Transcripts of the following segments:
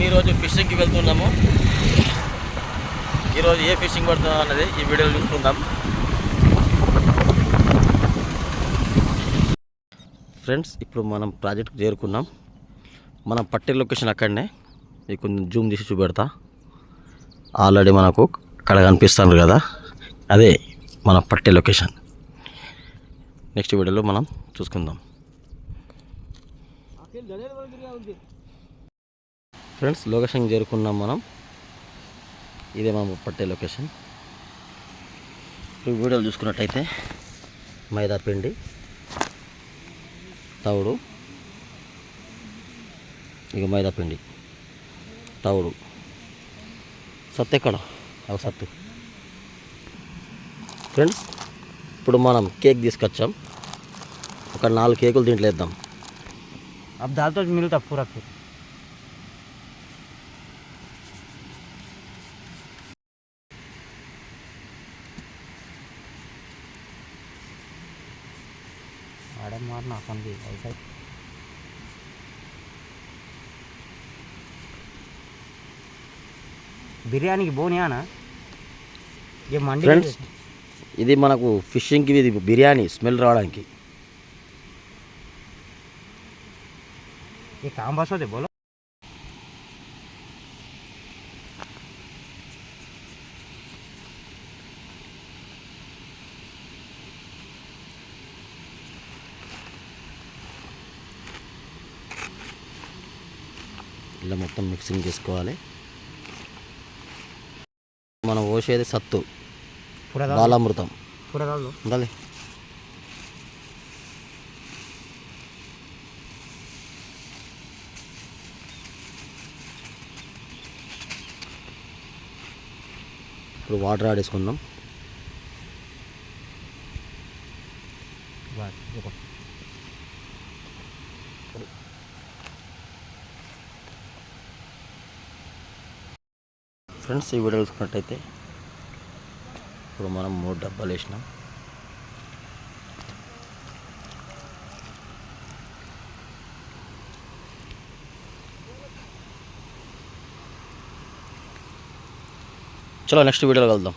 మేము ఈరోజు ఫిషింగ్కి వెళ్తున్నాము. ఈరోజు ఏ ఫిషింగ్ పడుతుందో అన్నది ఈ వీడియోలో చూసుకుందాం. ఫ్రెండ్స్ ఇప్పుడు మనం ప్రాజెక్ట్కి చేరుకున్నాం. మనం పట్టే లొకేషన్ అక్కడనే. మీకు కొంచెం జూమ్ చేసి చూపెడతా. ఆల్రెడీ మనకు అక్కడ కనిపిస్తున్నారు కదా. అదే మన పట్టే లొకేషన్. నెక్స్ట్ వీడియోలో మనం చూసుకుందాం. ఫ్రెండ్స్ లొకేషన్ చేరుకున్నాం మనం ఇదే మనం పట్టే లొకేషన్ ఇప్పుడు వీడియోలు చూసుకున్నట్టయితే మైదా పిండి తవుడు ఇక మైదా పిండి తవుడు సత్తు ఎక్కడ ఒక సత్తు ఫ్రెండ్స్ ఇప్పుడు మనం కేక్ తీసుకొచ్చాం ఒక నాలుగు కేకులు దీంట్లో వేద్దాం अब दाल तो मिलता पूरा फिर आड़े मारना अपन भी ऐसा బిర్యానీకి బోనియానా ये मंडी ఫ్రెండ్స్ ఇది మనకు ఫిషింగ్కి ఇది బిర్యానీ స్మెల్ రావడానికి ये काम बस होते बोलो ఇలా మొత్తం మిక్సింగ్ చేసుకోవాలి. మనం పోసేది సత్తు. బాలామృతం. ఉండాలి. ఇప్పుడు వాటర్ ఆడేసుకుందాం ఫ్రెండ్స్ ఈ వీడియో చూసుకున్నట్టయితే ఇప్పుడు మనం మూడు డబ్బాలు వేసినాం. చలో నెక్స్ట్ వీడియోలో కలుద్దాం.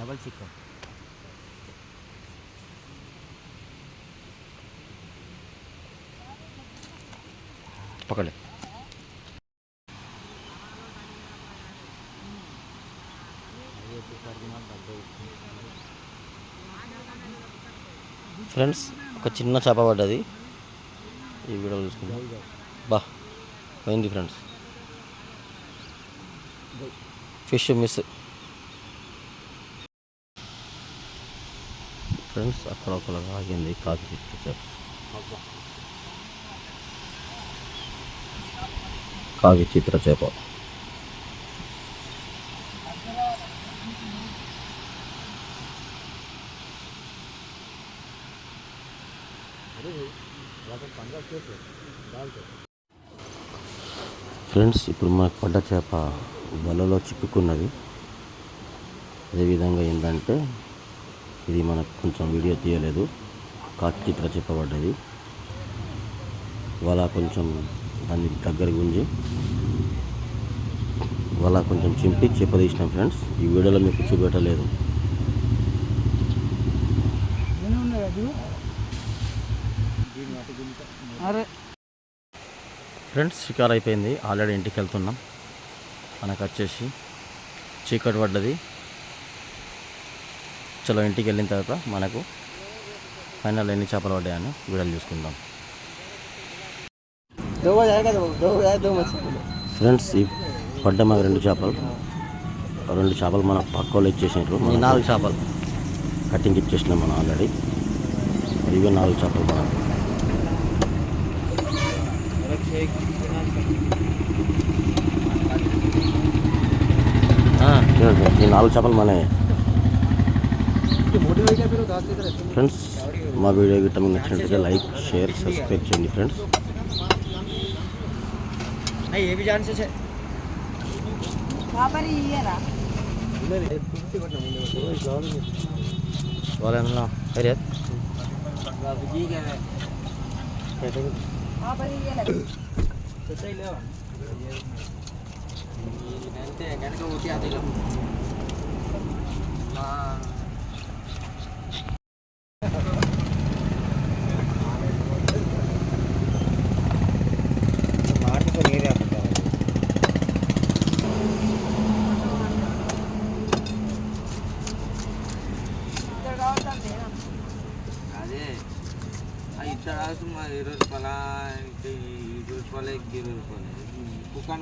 Double chicken పక్కలే. ఫ్రెండ్స్ ఒక చిన్న చేప పడ్డది. ఈ వీడియో చూసుకుందాం. బా పోయింది ఫ్రెండ్స్. Fish miss. ఫ్రెండ్స్ అక్కడ ఒకలా ఆగింది కాకి చిత్ర చేప కాకి చిత్ర చేప ఫ్రెండ్స్ ఇప్పుడు మనకు పడ్డ చేప వలలో చిక్కుకున్నది. అదేవిధంగా ఏంటంటే ఇది మనకు కొంచెం వీడియో తీయలేదు. కాకి చిత్ర చేప పడ్డది వల కొంచెం దాన్ని దగ్గర గుంజి వల కొంచెం చింపి చేప తీసినాం ఫ్రెండ్స్. ఈ వీడియోలో మీకు చూపెట్టలేదు. अरे ఫ్రెండ్స్ షికార్ అయిపోయింది. ఆల్రెడీ ఇంటికి వెళ్తున్నాం. మనకు వచ్చేసి చీకటి పడ్డది. చలో ఇంటికి వెళ్ళిన తర్వాత మనకు ఫైనల్ ఎన్ని చేపలు పడ్డాయని వీడియోలు చూసుకుందాం. ఫ్రెండ్స్ ఈ పడ్డ మాకు రెండు చేపలు. రెండు చేపలు మన పక్క వాళ్ళు ఇచ్చేసినారు. నాలుగు చేపలు. కటింగ్ ఇచ్చేసినాం మనం ఆల్రెడీ. ఇవి నాలుగు చేపలు మనం ఈ నాలుగు చేపలు మన ఫ్రెండ్స్ మా వీడియో గిట్ట మీకు నచ్చినట్టుగా లైక్ షేర్ సబ్స్క్రైబ్ చేయండి ఫ్రెండ్స్ ఏవి ఛాన్సెస్ వాళ్ళ హైరే అంతే కనుక ఊటి అదిలో গিরুর পালায় গিরুর পালে গিরুর পালে কুকান